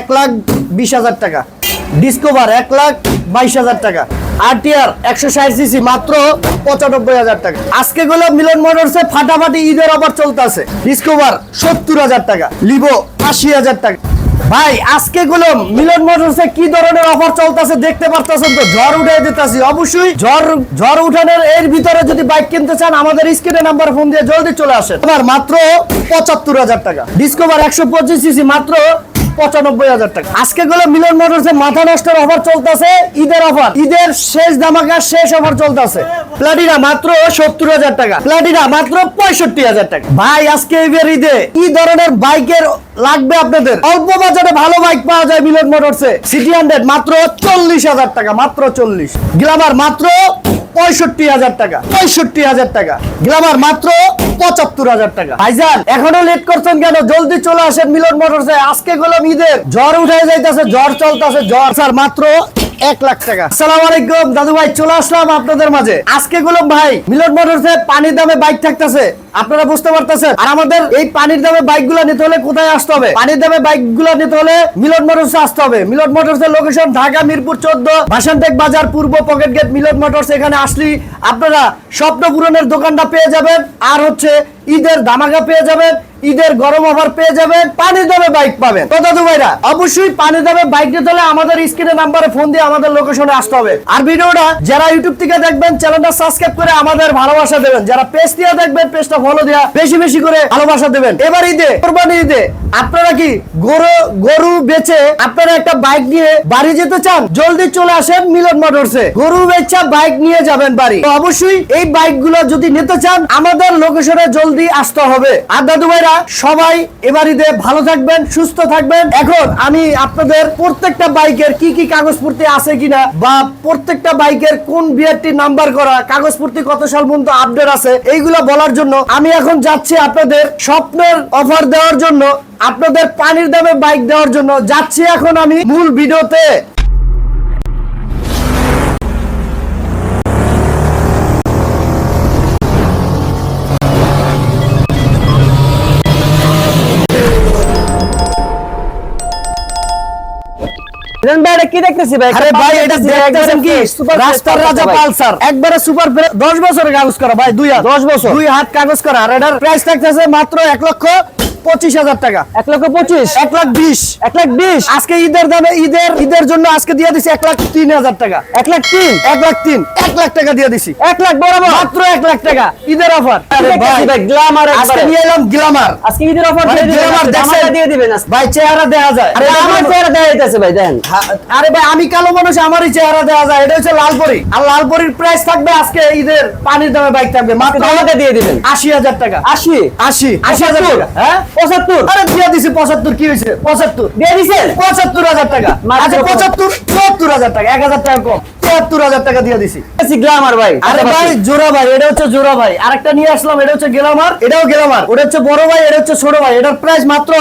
এক লাখ বিশ হাজার টাকা। ডিসকভার এক লাখ বাইশ হাজার টাকা। আরটিআর একশো মাত্র পঁচানব্বই হাজার টাকা। আজকে গুলো মিলন মোটরসে ফাটাফাটি ঈদের চলতেছে। ডিসকভার সত্তর হাজার টাকা আশি হাজার টাকা। ভাই, আজকে গুলো মিলন মোটরসে কি ধরনের অফার চলতেছে দেখতে পারতেছেন তো? ঝড় উঠে দিতেছি। অবশ্যই ঝড় ঝড় উঠানোর এর ভিতরে যদি বাইক কিনতে চান, আমাদের স্ক্রিনে নাম্বার ফোন দিয়ে জলদি চলে আসেন। এবার মাত্র পঁচাত্তর হাজার টাকা। ডিসকভার একশো পঁচিশ সিসি মাত্র পঁচানব্বই হাজার টাকা। আজকে গুলো মিলন মোটরসে মাথা নষ্টের অফার চলতেছে, ঈদের অফার ঈদের শেষ ধামাকা শেষ অফার চলতেছে। প্লাটিনা মাত্র সত্তর হাজার টাকা। প্লাটিনা মাত্র পঁয়ষট্টি হাজার টাকা। ভাই, আজকে এবার ঈদে কি ধরনের বাইকের লাগবে আপনাদের? অল্প বাজারে ভালো বাইক পাওয়া যায় মিলন মোটরসে। সিটি হান্ড্রেড মাত্র চল্লিশ হাজার টাকা, মাত্র চল্লিশ। গ্লামার মাত্র পঁয়ষট্টি হাজার টাকা। পঁয়ষট্টি হাজার টাকা। গ্লামার মাত্র পঁচাত্তর হাজার টাকা। ভাইজান, এখনও লেট করছেন কেন? জলদি চলে আসেন মিলন মোটরসে। আজকে গেলাম ঈদের। জ্বর উঠে যাইতেছে, জ্বর চলতেছে, জ্বর। স্যার, মাত্র এক লাখ টাকা। দাদু ভাই, চলে আসলাম আপনাদের মাঝে। আজকে ভাই, মিলন মোটরসে পানির দামে বাইক থাকতেছে। আপনারা বুঝতে পারতেছেন? আর আমাদের এই পানির দামে বাইকগুলা নিতে হলে কোথায় আসতে হবে? পানির দামে বাইকগুলা নিতে হলে মিলন মোটরসে আসতে হবে। মিলন মোটরসের লোকেশন ঢাকা, মিরপুর চোদ্দ ভাসানটেক বাজার, পূর্ব পকেট গেট মিলন মোটরস এখানে আসলি আপনারা স্বপ্ন পূরণের দোকানটা পেয়ে যাবেন। আর হচ্ছে ঈদের ধামাকা পেয়ে যাবেন। ঈদের গরম অফার পেয়ে যাবেন, পানি দামে বাইক পাবেন। তো ভাইরা, অবশ্যই পানি দামে বাইক নিতে হলে আমাদের স্ক্রিনে নাম্বারে ফোন দিয়ে আমাদের লোকেশনে আসতে হবে। আর ভিডিওটা যারা ইউটিউব থেকে দেখবেন চ্যানেলটা সাবস্ক্রাইব করে আমাদের ভালোবাসা দেবেন। যারা পেজ দিয়ে দেখবেন পেজটা ফলো দেওয়া বেশি বেশি করে ভালোবাসা দেবেন। এবার ঈদে, কোরবানি ঈদে, আপনারা কি গরু গরু বেচে আপনারা একটা বাইক নিয়ে বাড়ি যেতে চান? জলদি চলে আসেন মিলন মোটরসে। গরু বেচা বাইক নিয়ে যাবেন বাড়ি। তো অবশ্যই এই বাইকগুলো যদি নিতে চান, আমাদের লোকেশনে জলদি আসতে হবে। আর দাদু ভাইরা সবাই এবার ঈদে ভালো থাকবেন, সুস্থ থাকবেন। এখন আমি আপনাদের প্রত্যেকটা বাইকের কি কি কাগজপত্র আছে কিনা বা প্রত্যেকটা বাইকের কোন বিআরটি নাম্বার করা, কাগজপত্র কত সাল পর্যন্ত আপডেট আছে, এইগুলো বলার জন্য আমি এখন যাচ্ছি আপনাদের স্বপ্নের অফার দেওয়ার জন্য, আপনাদের পানির দামে বাইক দেওয়ার জন্য। যাচ্ছি এখন আমি মূল ভিডিওতে। কি দেখতেছি ভাই? আরে ভাই এটা দেখতেছেন কি? রাস্তার রাজা পালসার। একবারে সুপার 10 বছরের কাগজ করা ভাই দুই হাত। 10 বছর? দুই হাত কাগজ করা আর এটার প্রাইস থাকতেছে মাত্র 1 লক্ষ পঁচিশ হাজার টাকা। এক লক্ষ পঁচিশ। এক লাখ বিশ। এক লাখ বিশ। আজকে ঈদের দামে ঈদের ঈদের জন্য আজকে দিয়ে দিছি এক লাখ তিন হাজার টাকা। এক লাখ তিন? এক লাখ তিন। এক লাখ টাকা দিয়ে দিছি। এক লাখ বরাবর? মাত্র এক লাখ টাকা। ঈদের অফার। glamour আজকে নিয়ে এলাম গ্লামার আজকে ঈদের অফার মানে দিয়ে দিবেন ভাই চেহারা দেওয়া যায়। আরে আমার চেহারা দেয়া যাইতেছে ভাই দেন। আরে ভাই আমি কালো মানুষ আমারই চেহারা দেওয়া যায়। এটা হচ্ছে লালপরি। আর লালপরির প্রাইস থাকবে আজকে ঈদের পানির দামে বাইক থাকবে। মাত্র আমাকে দিয়ে দিবেন। আশি হাজার টাকা। আশি? আশি আশি হাজার টাকা। হ্যাঁ? পঁচাত্তর। আরে দিয়ে দিছি পঁচাত্তর কি হয়েছে? পঁচাত্তর। দিয়ে দিছেন পঁচাত্তর হাজার টাকা। আচ্ছা পঁচাত্তর চুয়াত্তর হাজার টাকা এক হাজার টাকা কম। তিয়াত্তর হাজার টাকা দিয়ে দিছি। গ্লামার ভাই আরে ভাই জোড়া ভাই এটা হচ্ছে জোড়া ভাই। আরেকটা নিয়ে আসলাম এটা হচ্ছে গেলামার এটাও গেলামার ওটা হচ্ছে বড় ভাই এটা হচ্ছে ছোট ভাই। এটার প্রাইস মাত্র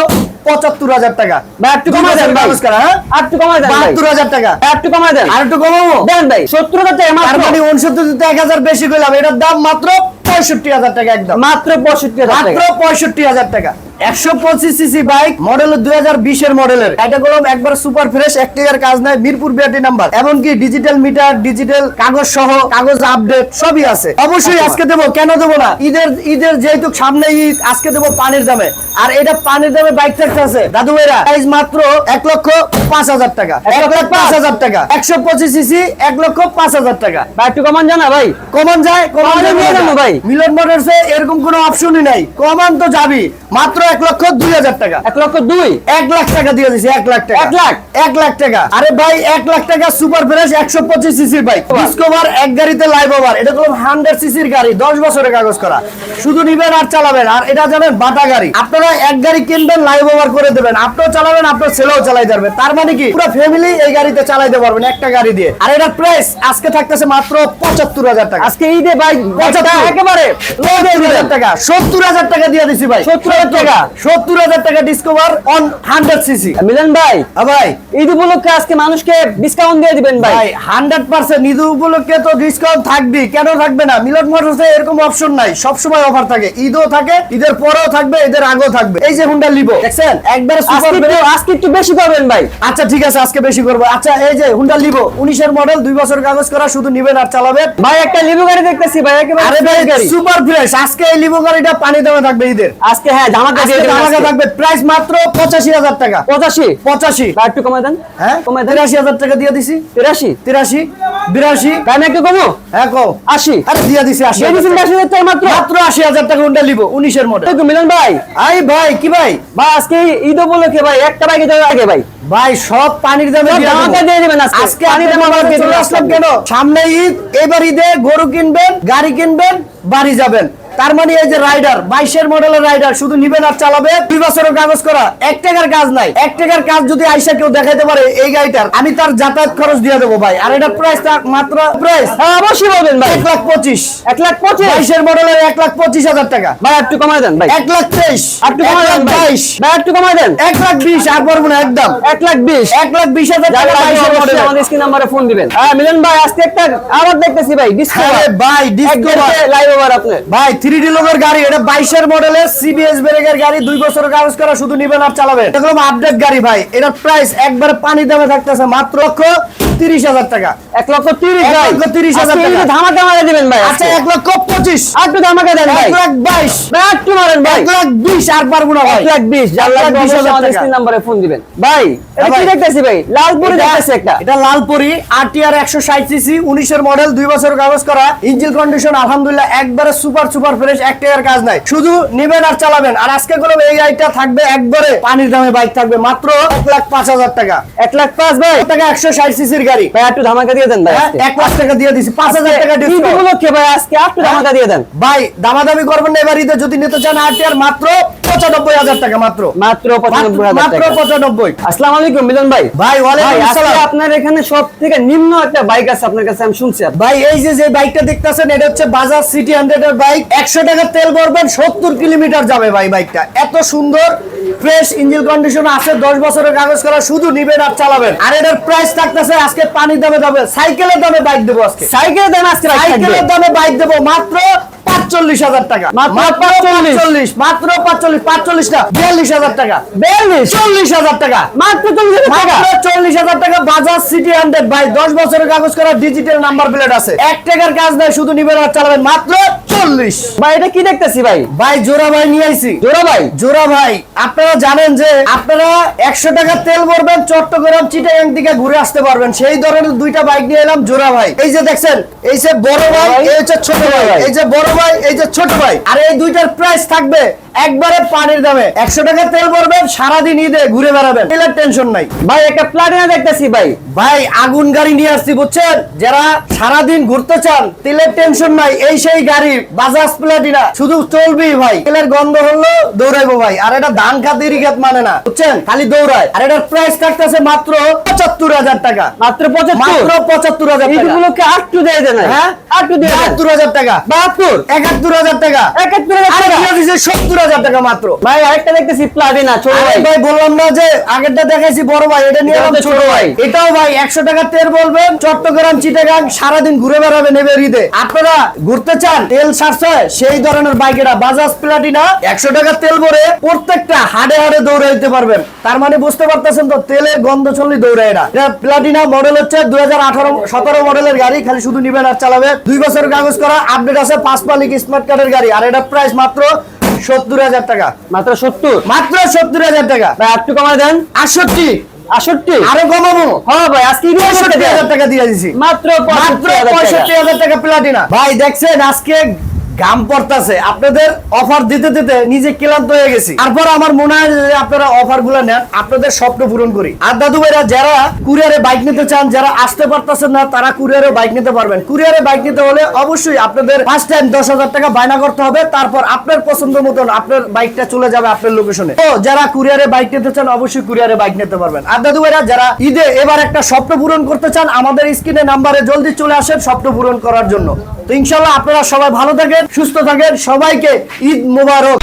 পঁচাত্তর হাজার টাকা। ভাই একটু কমাই দেন ভাই। হ্যাঁ? আর একটু কমাই দেন বাহাত্তর হাজার টাকা। একটু কমাই দেন। আর একটু কমাবো? দেন ভাই সত্তর হাজার টাকা মাত্র। মানে উনসত্তর এক হাজার বেশি করলাম এটার দাম মাত্র পঁয়ষট্টি হাজার টাকা একদম। মাত্র পঁয়ষট্টি হাজার মাত্র পঁয়ষট্টি হাজার টাকা। একশো পঁচিশ সিসি বাইক মডেল দুই হাজার বিশের মডেলের এটা করলাম একবার সুপার ফ্রেশ একটিয়ার কাজ নাই মিরপুর বিআরটি নাম্বার এমনকি ডিজিটাল মিটার ডিজিটাল কাগজ সহ কাগজ আপডেট সবই আছে। অবশ্যই আচ্ছা। আজকে দেবো কেন দেবো না? ঈদের ঈদের যেহেতু সামনে ঈদ আজকে দেবো পানির দামে। আর এটা পানির দামে বাইক থাকতে আছে। দাদু ভাইরা প্রাইস মাত্র এক লক্ষ পাঁচ হাজার টাকা। এক এক লক্ষ পাঁচ হাজার টাকা। একশো পঁচিশ সিসি এক লক্ষ পাঁচ হাজার টাকা। ভাই একটু কমান জানা ভাই। কমন যায় কমন ভাই। মিলন মোটরসে এরকম কোনো অপশনই নাই। কমন তো যাবি। মাত্র এক লক্ষ দুই হাজার টাকা। এক লক্ষ দুই? এক লাখ টাকা দিয়ে দিছি এক লাখ টাকা। এক লাখ? এক লাখ টাকা। আরে ভাই এক লাখ টাকা সুপার ফ্রেশ একশো পঁচিশ সিসির বাইক ডিসকভার এক গাড়িতে লাইভ ওভার এটা কোনো হান্ড্রেড সিসির গাড়ি দশ বছরের কাগজ করা। শুধু নিবেন আর চালাবেন আর এটা জানেন বাটা গাড়ি। আপনারা এক গাড়ি কিনবেন লাইভ ওভার করে দেবেন। আপনিও চালাবেন আপনার ছেলেও চালাইতে পারবে তার মানে কি? পুরো ফ্যামিলি এই গাড়িতে চালাইতে পারবেন একটা গাড়ি দিয়ে। আর এটার প্রাইস আজকে থাকতেছে মাত্র পঁচাত্তর হাজার টাকা। আজকে ঈদে ভাই পঁচাত্তর। একেবারে। টাকা। সত্তর হাজার টাকা দিয়ে দিছি ভাই। সত্তর হাজার টাকা। সত্তর হাজার টাকা Discover one hundred CC Milon ভাই ভাই। ঈদ উপলক্ষে আজকে মানুষকে ডিসকাউন্ট দিয়ে দিবেন ভাই। হান্ড্রেড পার্সেন্ট ঈদ উপলক্ষে তো ডিসকাউন্ট থাকবে কেন থাকবে না? মিলন মোটরসে এরকম অপশন নাই। সবসময় অফার থাকে। ঈদও থাকে ঈদের পরেও থাকবে ঈদের আগেও থাকবে। এই যে হুন্ডা লিবো দেখছেন? একবারে আজকে একটু- বেশি করবেন ভাই। আচ্ছা ঠিক আছে আজকে বেশি করব। আচ্ছা এই যে হুন্ডা লিবো উনিশের মডেল দুই বছর কাগজ করা শুধু নিবেন আর চালাবেন। ভাই একটা লিবু গাড়ি দেখতেছি ভাই একেবারে সুপার ফ্রেশ আজকে এই লিবো গাড়িটা পানি দামে থাকবে ঈদের। আজকে হ্যাঁ ধামাকা আজকে। থাকবে প্রাইস মাত্র টাকা। একটু দেন। হ্যাঁ? দেন। টাকা দিয়ে দিছি। তাই না একটু কমো? হ্যাঁ আরে দিয়ে দিছি দিয়ে টাকা। মাত্র? মাত্র টাকা লিবো মডেল মিলন ভাই। আই ভাই কি ভাই? ভাই আজকে ঈদ উপলক্ষে ভাই একটা বাইকে যাওয়ার আগে ভাই। ভাই সব পানির দামে দিয়ে দিবেন আজকে। আজকে পানির পানির দামে দামে দিয়ে আসলাম কেন? সামনে ঈদ এবার ঈদে গরু কিনবেন গাড়ি কিনবেন বাড়ি যাবেন। তার মানে এই যে রাইডার বাইশের মডেলের রাইডার শুধু নিবেন আর চালাবে? দুই বছরের কাগজ করা এক টাকার কাজ নাই। এক টাকার কাজ যদি আইসা কেউ দেখাইতে পারে এই গাড়িটার আমি তার যাতায়াত খরচ দিয়ে দেবো ভাই। আর এটা প্রাইস মাত্র প্রাইস হ্যাঁ অবশ্যই বলবেন ভাই। এক লাখ পঁচিশ। এক লাখ পঁচিশ? বাইশের মডেলের এক লাখ পঁচিশ হাজার টাকা। ভাই একটু কমাই দেন ভাই। এক লাখ তেইশ। একটু কমাই দেন বাইশ। ভাই একটু কমাই দেন। এক লাখ বিশ আর পারব না একদম। এক লাখ বিশ। এক লাখ বিশ হাজার টাকা আমাদের স্ক্রিন নাম্বারে ফোন দিবেন। হ্যাঁ মিলন ভাই আজকে একটা আবার দেখতেছি ভাই ডিসকাউন্ট ভাই ডিসকভার লাইভ ওভার আপনি ভাই গাড়ি, এটা বাইশের মডেলের সিবিএস ব্রেকের গাড়ি করা, শুধু নিবেন আর আপডেট গাড়ি ভাই, এটার প্রাইস একবারে পানি দামে থাকতেছে, মাত্র লক্ষ তিরিশ হাজার টাকা এক লক্ষ তিরিশ লক্ষ তিরিশ হাজার টাকা। ধামাকা মারা দিবেন ভাই আচ্ছা আচ্ছা এক লক্ষ পঁচিশ একটু ধামাকা দেন এক লাখ বাইশ একটু মারেন ভাই এক লাখ বিশ আর পারব না এক লাখ বিশ যার লাখ বিশ হাজার আমাদের টাকা। স্ক্রিন নাম্বারে ফোন দিবেন ভাই কি দেখতেছি ভাই লালপুরে দেখতেছি একটা এটা লালপুরি আরটিআর একশো ষাট সিসি উনিশের মডেল দুই বছর কাগজ করা ইঞ্জিন কন্ডিশন আলহামদুলিল্লাহ একবারে সুপার সুপার ফ্রেশ এক টাকার কাজ নাই শুধু নেবেন আর চালাবেন আর আজকে কোনো এই গাড়িটা থাকবে একবারে পানির দামে বাইক থাকবে মাত্র এক লাখ পাঁচ হাজার টাকা এক লাখ পাঁচ ভাই টাকা একশো ষাট সিসির গাড়ি। ভাই একটু ধামাকা দিয়ে দেন ভাই হ্যাঁ, এক লাখ টাকা দিয়ে দিছি পাঁচ হাজার টাকা ডিসকাউন্ট উপলক্ষে ভাই আজকে একটু ধামাকা দিয়ে দেন। ভাই দামাদামি করবেন না এবার ঈদে যদি নিতে চান মাত্র পঁচানব্বই হাজার টাকা মাত্র। মাত্র পঁচানব্বই মাত্র পঁচানব্বই। আসসালামু আলাইকুম মিলন ভাই। ভাই ওয়ালাইকুম আপনার এখানে সব থেকে নিম্ন একটা বাইক আছে আপনার কাছে আমি শুনছি ভাই এই যে যে বাইকটা দেখতেছেন এটা হচ্ছে বাজাজ সিটি হান্ড্রেড এর বাইক একশো টাকা তেল ভরবেন সত্তর কিলোমিটার যাবে ভাই বাইকটা এত সুন্দর ফ্রেশ ইঞ্জিন কন্ডিশন আছে দশ বছরের কাগজ করা শুধু নিবেন আর চালাবেন। আর এটার প্রাইস থাকতেছে আজকে পানির দামে দামে সাইকেলের দামে বাইক দেবো আজকে। সাইকেলের দামে আজকে সাইকেলের দামে বাইক দেবো মাত্র পাঁচচল্লিশ হাজার টাকা। মাত্র পাঁচচল্লিশ। মাত্র পাঁচচল্লিশ পাঁচচল্লিশ না বিয়াল্লিশ হাজার টাকা। বিয়াল্লিশ? চল্লিশ হাজার টাকা। মাত্র চল্লিশ টাকা? চল্লিশ হাজার টাকা বাজাজ সিটি হান্ড্রেড। ভাই দশ বছরের কাগজ করা ডিজিটাল নাম্বার প্লেট আছে। এক টাকার কাজ নাই শুধু নিবেন আর চালাবেন। মাত্র চল্লিশ। ভাই এটা কি দেখতেছি ভাই? ভাই জোড়া ভাই নিয়ে আইছি। জোড়া ভাই? জোড়া ভাই আপনারা জানেন যে আপনারা একশো টাকা তেল ভরবেন চট্টগ্রাম চিটাগাং থেকে ঘুরে আসতে পারবেন। সেই ধরনের দুইটা বাইক নিয়ে এলাম জোড়া ভাই। এই যে দেখছেন এই যে বড় ভাই এই হচ্ছে ছোট ভাই। ভাই। এই যে বড় ভাই এই যে ছোট ভাই আর এই দুইটার প্রাইস থাকবে। একবারে পানির দামে। একশো টাকা তেল ভরবেন সারাদিন ঈদে ঘুরে বেড়াবেন। তেলের টেনশন নাই। ভাই একটা প্লাটিনা দেখতেছি ভাই। ভাই আগুন গাড়ি নিয়ে আসছি বুঝছেন? যারা সারাদিন ঘুরতে চান তেলের টেনশন নাই। এই সেই গাড়ি বাজাজ প্লাটিনা শুধু চলবি ভাই। তেলের গন্ধ হলো দৌড়াইবো ভাই। আর এটা ধান খাত দেরি খাত মানে না বুঝছেন? খালি দৌড়ায়। আর এটার প্রাইস থাকতেছে মাত্র পঁচাত্তর হাজার টাকা। মাত্র পঁচাত্তর? মাত্র পঁচাত্তর হাজার টাকা। আটটু দিয়ে দেন হ্যাঁ? আটটু দিয়ে বাহাত্তর হাজার টাকা। বাহাত্তর? একাত্তর হাজার টাকা। একাত্তর হাজার টাকা। সত্তর হাজার টাকা মাত্র। ভাই আরেকটা দেখতেছি প্লাটিনা ছোট ভাই। ভাই বললাম না যে আগেরটা দেখাইছি বড় ভাই এটা নিয়ে এলাম ছোট ছোট ভাই। ভাই। এটাও ভাই একশো টাকা তেল বলবেন চট্টগ্রাম চিটাগাং সারাদিন ঘুরে বেড়াবেন এবার ঈদে। আপনারা ঘুরতে চান তেল সাশ্রয় সেই ধরনের বাইক এটা বাজাজ প্লাটিনা একশো টাকা তেল ভরে প্রত্যেকটা হাড়ে হাড়ে দৌড়াইতে পারবেন। তার মানে বুঝতে পারতেছেন তো তেলের গন্ধ চললে এটা এটা প্লাটিনা মডেল হচ্ছে দুই হাজার আঠারো সতেরো মডেলের গাড়ি খালি শুধু নিবেন আর চালাবে। দুই বছর কাগজ করা আপডেট আছে পাঁচ পালিক স্মার্ট কার্ডের গাড়ি। আর এটা প্রাইস মাত্র সত্তর হাজার টাকা। মাত্র সত্তর? মাত্র সত্তর হাজার টাকা। ভাই আটটু কমায় দেন। আটষট্টি। আটষট্টি? আরও কমাবো। হ্যাঁ ভাই আজকে পঁয়ষট্টি। হাজার টাকা দিয়ে দিছি। মাত্র মাত্র পঁয়ষট্টি হাজার টাকা। হাজার টাকা প্লাটিনা ভাই দেখছেন আজকে গাম পড়তাছে, আপনাদের অফার দিতে দিতে নিজে ক্লান্ত হয়ে গেছি। তারপর আমার মনে হয় যে আপনারা অফারগুলো নেন, আপনাদের স্বপ্ন পূরণ করি। আর দাদু ভাইরা, যারা কুরিয়ারে বাইক নিতে চান, যারা আসতে পারতেছেন না, তারা কুরিয়ারে বাইক নিতে পারবেন। কুরিয়ারে বাইক নিতে হলে অবশ্যই আপনাদের ফার্স্ট টাইম দশ হাজার টাকা বায়না করতে হবে, তারপর আপনার পছন্দ মতন আপনার বাইকটা চলে যাবে আপনার লোকেশনে তো যারা কুরিয়ারে বাইক নিতে চান, অবশ্যই কুরিয়ারে বাইক নিতে পারবেন। আর দাদু ভাইরা, যারা ঈদে এবার একটা স্বপ্ন পূরণ করতে চান, আমাদের স্ক্রিনে নাম্বারে জলদি চলে আসেন স্বপ্ন পূরণ করার জন্য। তো ইনশাল্লাহ আপনারা সবাই ভালো থাকেন সুস্থ থাকেন। সবাইকে ঈদ মোবারক।